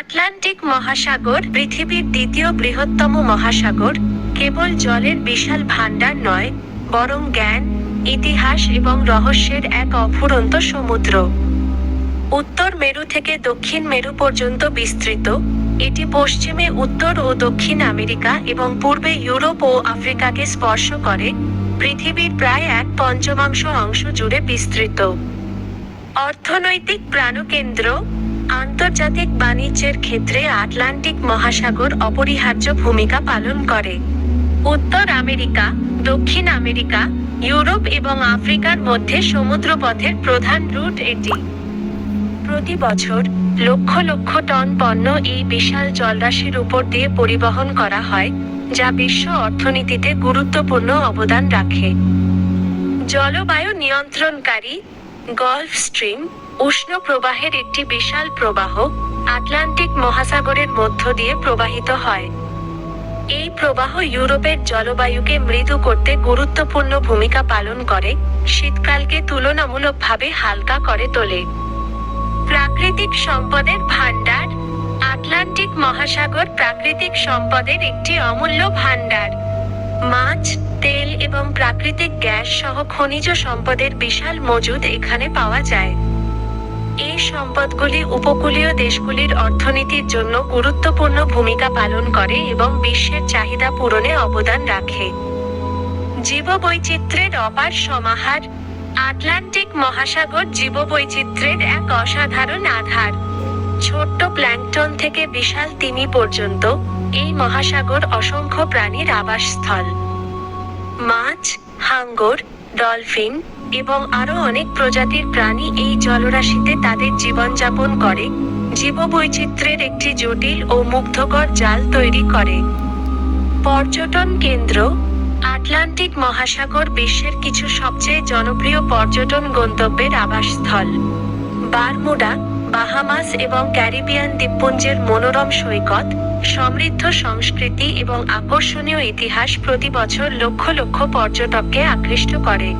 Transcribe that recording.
Atlantic মহাসাগর পৃথিবীর দ্বিতীয় বৃহত্তম মহাসাগর, কেবল জলের বিশাল ভাণ্ডার নয়, বরং জ্ঞান, ইতিহাস এবং রহস্যের এক অফুরন্ত সমুদ্র। উত্তর মেরু থেকে দক্ষিণ মেরু পর্যন্ত বিস্তৃত, এটি পশ্চিমে উত্তর ও দক্ষিণ আমেরিকা এবং পূর্বে ইউরোপ ও আফ্রিকাকে স্পর্শ করে, পৃথিবীর প্রায় এক পঞ্চমাংশ অংশ জুড়ে বিস্তৃত। অর্থনৈতিক প্রাণকেন্দ্র আন্তর্জাতিক বাণিজ্যের ক্ষেত্রে আটলান্টিক মহাসাগর অপরিহার্য ভূমিকা পালন করে। উত্তর আমেরিকা, দক্ষিণ আমেরিকা, ইউরোপ এবং আফ্রিকার মধ্যে সমুদ্রপথের প্রধান রুট এটি। প্রতি বছর লক্ষ লক্ষ টন পণ্য এই বিশাল জলরাশির উপর দিয়ে পরিবহন করা হয়, যা বিশ্ব অর্থনীতিতে গুরুত্বপূর্ণ অবদান রাখে। জলবায়ু নিয়ন্ত্রণকারী গলফ স্ট্রিম উষ্ণ প্রবাহের একটি বিশাল প্রবাহ আটলান্টিক মহাসাগরের মধ্য দিয়ে প্রবাহিত হয়। এই প্রবাহ ইউরোপের জলবায়ুকে মৃদু করতে গুরুত্বপূর্ণ ভূমিকা পালন করে, শীতকালকে তুলনামূলকভাবে হালকা করে তোলে। প্রাকৃতিক সম্পদের ভান্ডার আটলান্টিক মহাসাগর প্রাকৃতিক সম্পদের একটি অমূল্য ভান্ডার মাছ, তেল এবং প্রাকৃতিক গ্যাস সহ খনিজ সম্পদের বিশাল মজুদ এখানে পাওয়া যায়। এই সম্পদগুলি উপকূলীয় দেশগুলির অর্থনীতির জন্য গুরুত্বপূর্ণ ভূমিকা পালন করে এবং বিশ্বের চাহিদা পূরণে অবদান রাখে। জীববৈচিত্র্যের অপার সমাহার, আটলান্টিক মহাসাগর জীববৈচিত্র্যের এক অসাধারণ আধার। ছোট্ট প্ল্যাঙ্কটন থেকে বিশাল তিমি পর্যন্ত এই মহাসাগর অসংখ্য প্রাণীর আবাসস্থল। মাছ, হাঙ্গর ডলফিন এবং আরও অনেক প্রজাতির প্রাণী এই জলরাশিতে তাদের জীবনযাপন করে, জীববৈচিত্র্যের একটি জটিল ও মুগ্ধকর জাল তৈরি করে। পর্যটন কেন্দ্র, আটলান্টিক মহাসাগর বিশ্বের কিছু সবচেয়ে জনপ্রিয় পর্যটন গন্তব্যের আবাসস্থল। বারমুডা বাহামাস এবং ক্যারিবিয়ান দ্বীপপুঞ্জের মনোরম সৈকত, সমৃদ্ধ সংস্কৃতি এবং আকর্ষণীয় ইতিহাস প্রতি বছর লক্ষ লক্ষ পর্যটককে আকৃষ্ট করে।